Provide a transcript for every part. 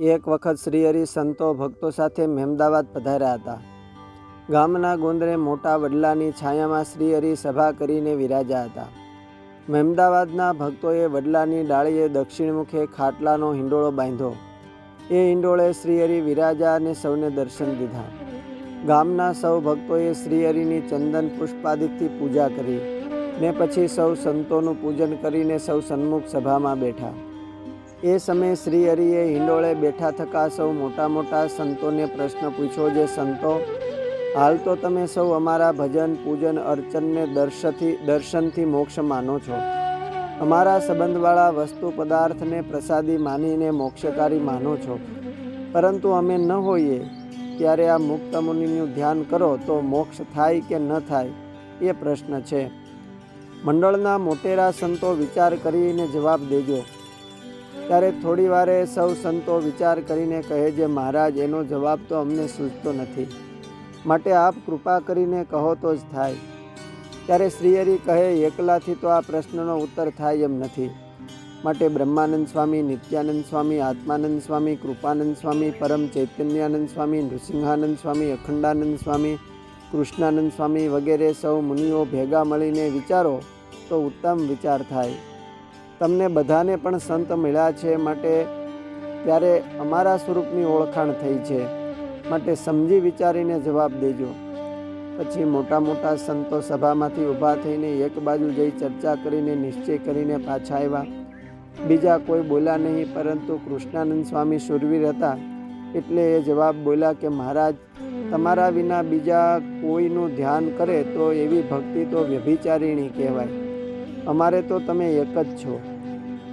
એક વખત શ્રીહરિ સંતો ભક્તો સાથે મહેમદાવાદ પધાર્યા હતા. ગામના ગોંદરે મોટા વડલાની છાયામાં શ્રીહરિ સભા કરીને વિરાજ્યા હતા. મહેમદાવાદના ભક્તોએ વડલાની ડાળીએ દક્ષિણ મુખે ખાટલાનો હિંડોળો બાંધ્યો. એ હિંડોળે શ્રીહરિ વિરાજા અને સૌને દર્શન દીધા. ગામના સૌ ભક્તોએ શ્રીહરિની ચંદન પુષ્પાદિકથી પૂજા કરી ને પછી સૌ સંતોનું પૂજન કરીને સૌ સન્મુખ સભામાં બેઠા. એ સમયે શ્રી હરિએ હિંડોળે બેઠા થકા સૌ મોટા મોટા સંતોને પ્રશ્ન પૂછ્યો જે, સંતો, હાલ તો તમે સૌ અમારા ભજન, પૂજન, અર્ચનને દર્શથી, દર્શનથી મોક્ષ માનો છો. અમારા સંબંધવાળા વસ્તુ, પદાર્થને પ્રસાદી માનીને મોક્ષકારી માનો છો. પરંતુ અમે ન હોઈએ. ત્યારે આ મુક્ત મુનિનું ધ્યાન કરો તો મોક્ષ થાય કે ન થાય, એ પ્રશ્ન છે. મંડળના મોટેરા સંતો વિચાર કરીને જવાબ દેજો. ત્યારે થોડી વારે સૌ સંતો વિચાર કરીને કહે છે, મહારાજ, એનો જવાબ તો અમને સૂચતો નથી. માટે આપ કૃપા કરીને કહો તો જ થાય. ત્યારે શ્રીહરિ કહે, એકલાથી તો આ પ્રશ્નનો ઉત્તર થાય એમ નથી. માટે બ્રહ્માનંદ સ્વામી, નિત્યાનંદ સ્વામી, આત્માનંદ સ્વામી, કૃપાનંદ સ્વામી, પરમ ચૈતન્યાનંદ સ્વામી, નૃસિંહાનંદ સ્વામી, અખંડાનંદ સ્વામી, કૃષ્ણાનંદ સ્વામી વગેરે સૌ મુનિઓ ભેગા મળીને વિચારો તો ઉત્તમ વિચાર થાય. તમને બધાને પણ સંત મળ્યા છે માટે ત્યારે અમારા સ્વરૂપની ઓળખાણ થઈ છે. માટે સમજી વિચારીને જવાબ દેજો. પછી મોટા મોટા સંતો સભામાંથી ઊભા થઈને એક બાજુ જઈ ચર્ચા કરીને નિશ્ચય કરીને પાછા આવ્યા. બીજા કોઈ બોલ્યા નહીં, પરંતુ કૃષ્ણાનંદ સ્વામી શુરવીર હતા. એટલે એ જવાબ બોલ્યા કે, મહારાજ, તમારા વિના બીજા કોઈનું ધ્યાન કરે તો એવી ભક્તિ તો વ્યભિચારીણી કહેવાય. અમારે તો તમે એક જ છો.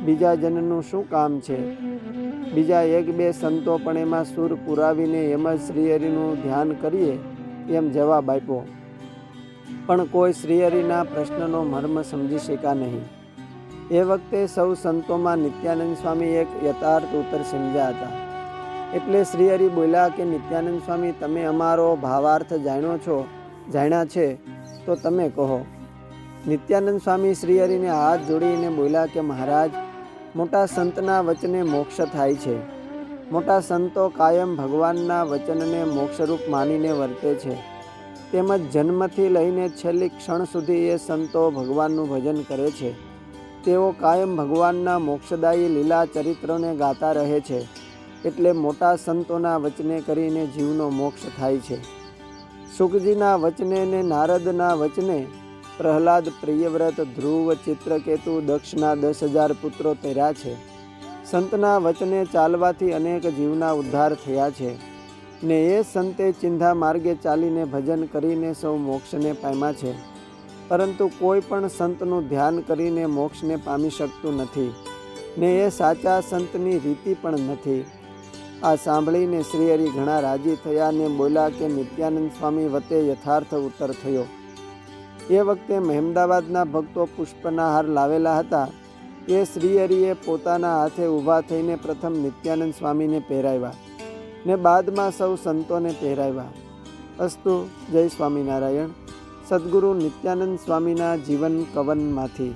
બીજા જનનું શું કામ છે? બીજા એક બે સંતો પણ એમાં સૂર પુરાવીને એમ જ શ્રીહરિનું ધ્યાન કરીએ, એમ જવાબ આપ્યો. પણ કોઈ શ્રીહરિના પ્રશ્નનો મર્મ સમજી શક્યા નહીં. એ વખતે સૌ સંતોમાં નિત્યાનંદ સ્વામી એક યથાર્થ ઉત્તર સમજ્યા હતા. એટલે શ્રીહરિ બોલ્યા કે, નિત્યાનંદ સ્વામી, તમે અમારો ભાવાર્થ જાણ્યો છો, જાણ્યા છે, તો તમે કહો. નિત્યાનંદ સ્વામી શ્રીહરિને હાથ જોડીને બોલ્યા કે, મહારાજ, મોટા સંતના વચને મોક્ષ થાય છે. મોટા સંતો કાયમ ભગવાનના વચનને મોક્ષરૂપ માનીને વર્તે છે. તેમજ જન્મથી લઈને છેલ્લી ક્ષણ સુધી એ સંતો ભગવાનનું ભજન કરે છે. તેઓ કાયમ ભગવાનના મોક્ષદાયી લીલા ચરિત્રોને ગાતા રહે છે. એટલે મોટા સંતોના વચને કરીને જીવનો મોક્ષ થાય છે. સુખજીના વચને ને નારદના વચને પ્રહલાદ પ્રિયવ્રત ધ્રુવ ચિત્રકેતુ દક્ષના દસ હજાર પુત્રો તેર્યા છે. સંતના વચને ચાલવાથી અનેક જીવના ઉદ્ધાર થયા છે. ને એ સંતે ચિંધા માર્ગે ચાલીને ભજન કરીને સૌ મોક્ષને પામ્યા છે. પરંતુ કોઈ પણ સંતનું ધ્યાન કરીને મોક્ષને પામી શકતું નથી. ને એ સાચા સંતની રીતિ પણ નથી. આ સાંભળીને શ્રીહરિ ઘણા રાજી થયા ને બોલ્યા કે નિત્યાનંદ સ્વામી વતે યથાર્થ ઉત્તર થયો. એ વખતે મહેમદાવાદના ભક્તો પુષ્પના હાર લાવેલા હતા. એ શ્રીહરિએ પોતાના હાથે ઊભા થઈને પ્રથમ નિત્યાનંદ સ્વામીને પહેરાવ્યા ને બાદમાં સૌ સંતોને પહેરાવ્યા. અસ્તુ, જય સ્વામિનારાયણ. સદગુરુ નિત્યાનંદ સ્વામીના જીવન કવનમાંથી.